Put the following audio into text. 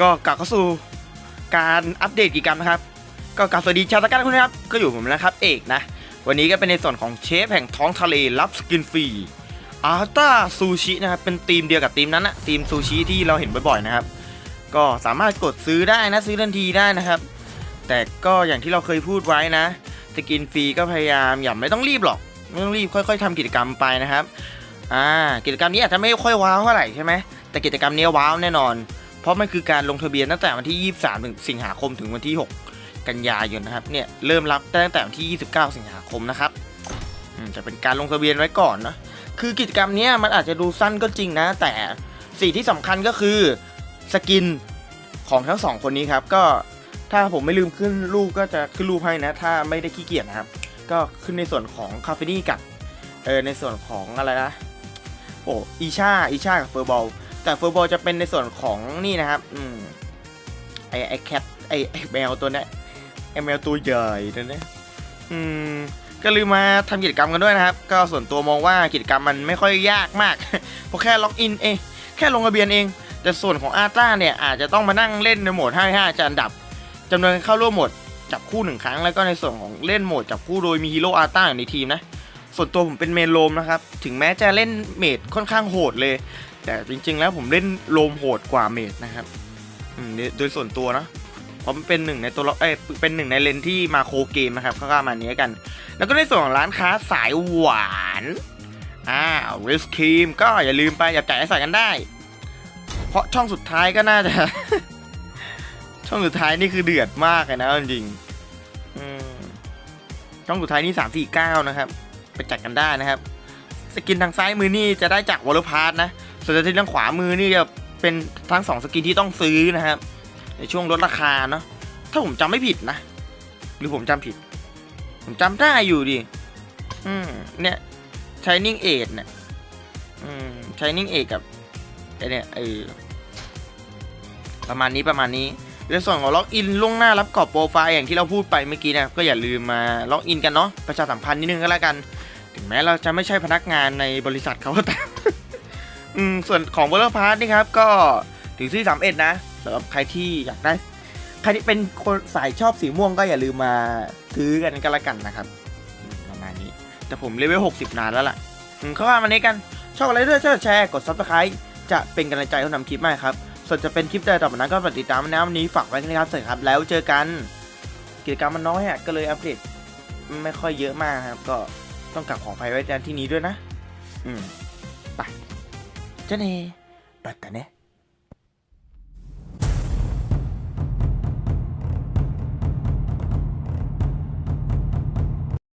ก็กลับเข้าสู่การอัปเดตกิจกรรมนะครับ ก็กลับสวัสดีชาวตะการทุกคนนะครับก็อยู่ผมนะครับเอกนะ วันนี้ก็เป็นในส่วนของเชฟแห่งท้องทะเลรับสกินฟรีอาร์ต้าซูชินะครับเป็นทีมเดียวกับทีมนั้นนะทีมซูชิที่เราเห็นบ่อยๆนะครับ ก็สามารถกดซื้อได้นะซื้อทันทีได้นะครับ แต่ก็อย่างที่เราเคยพูดไว้นะสกินฟรีก็พยายามอย่าไม่ต้องรีบหรอก ไม่ต้องรีบค่อย ๆทำกิจกรรมไปนะครับอ่ากิจกรรมนี้อาจจะไม่ค่อยว้าวเท่าไหร่ใช่ไหมแต่กิจกรรมนี้ว้าวแน่นอน เพราะมันคือการลงทะเบียนตั้งแต่วันที่ 23ถึงสิงหาคมถึงวันที่ 6 กันยายนนะครับเนี่ยเริ่มรับตั้งแต่วันที่ 29 สิงหาคมนะครับจะเป็นการลงทะเบียนไว้ก่อนนะคือกิจกรรมนี้มันอาจจะดูสั้นก็จริงนะ แต่สิ่งที่สำคัญก็คือสกินของทั้งสองคนนี้ครับก็ถ้าผมไม่ลืมขึ้นรูปก็จะขึ้นรูปให้นะ ถ้าไม่ได้ขี้เกียจนะครับ ก็ขึ้นในส่วนของคาเฟนี่กับเออในส่วนของอะไรนะโอ้อีชาอีชากับเฟอร์บอล แต่ฟอร์บอลจะเป็นในส่วนของนี่นะครับ อืมไอไอแคทไอไอแมวตัวนี้ไอแมวตัวใหญ่ตัวนี้อืมก็ลืมมาทำกิจกรรมกันด้วยนะครับ ก็ส่วนตัวมองว่ากิจกรรมมันไม่ค่อยยากมากเพราะแค่ล็อกอินเองแค่ลงทะเบียนเอง แต่ส่วนของอาร์ต้าเนี่ยอาจจะต้องมานั่งเล่นในโหมด 5 5จะอันดับจำนวนเข้าร่วมโหมดจับคู่หนึ่งครั้งแล้วก็ในส่วนของเล่นโหมดจับคู่โดยมีฮีโร่อาร์ต้าอยู่ในทีมนะส่วนตัวผมเป็นเมนโลมนะครับ ถึงแม้จะเล่นเมดค่อนข้างโหดเลย แต่จริง ๆ แล้วผมเล่นโลมโหดกว่าเมดนะครับโดยส่วนตัวนะเพราะมันเป็นหนึ่งในตัวเอ้ยเป็นหนึ่งในเลนที่มาโคเกมนะครับก็ประมาณนี้กัน แล้วก็ในส่วนของร้านค้าสายหวานอ่าริสครีมก็อย่าลืมไปอย่าจ่ายใส่กันได้ เพราะช่องสุดท้ายก็น่าจะ ช่องสุดท้ายนี่คือเดือดมากเลยนะจริงช่องสุดท้ายนี่สามสี่เก้านะครับ ไปจัดกันได้นะครับสกินทางซ้ายมือนี่จะได้จากวอลเลพาร์ทนะ ส่วนสกินทางขวามือนี่จะเป็นทั้งสองสกินที่ต้องซื้อนะครับในช่วงลดราคาเนาะถ้าผมจำไม่ผิดนะ หรือผมจำผิด ผมจำได้อยู่ดิอืมเนี่ย Shining Age เนี่ยอืม Shining Age กับไอเนี่ยไอประมาณนี้ประมาณนี้ในส่วนของล็อกอินล่วงหน้ารับกรอบโปรไฟล์อย่างที่เราพูดไปเมื่อกี้นะก็อย่าลืมมาล็อกอินกันเนาะประชาสัมพันธ์นิดนึงก็แล้วกัน ถึงแม้เราจะไม่ใช่พนักงานในบริษัทเขาก็ตาม อืมส่วนของเวอร์พาร์ทนี่ครับก็ถึงที่สามเอ็ดนะสำหรับใครที่อยากได้ ใครที่เป็นคนสายชอบสีม่วงก็อย่าลืมมาซื้อกันก็แล้วกันนะครับประมาณนี้ แต่ผมเลเวลหกสิบนานแล้วล่ะเข้ามาวันนี้กันชอบอะไรด้วยช่วยแชร์กด subscribe จะเป็นกำลังใจให้ทำคลิปมากครับ ส่วนจะเป็นคลิปใดต่อไปนั้นก็ฝากติดตามนะวันนี้ฝากไว้นะครับสวัสดีครับ แล้วเจอกันกิจกรรมมันน้อยอะก็เลยอัปเดตไม่ค่อยเยอะมากครับ ก็ต้องกลับขออภัยไว้ในที่นี้ด้วยนะ อืมไป เจ้าเน่ปัตตาเน่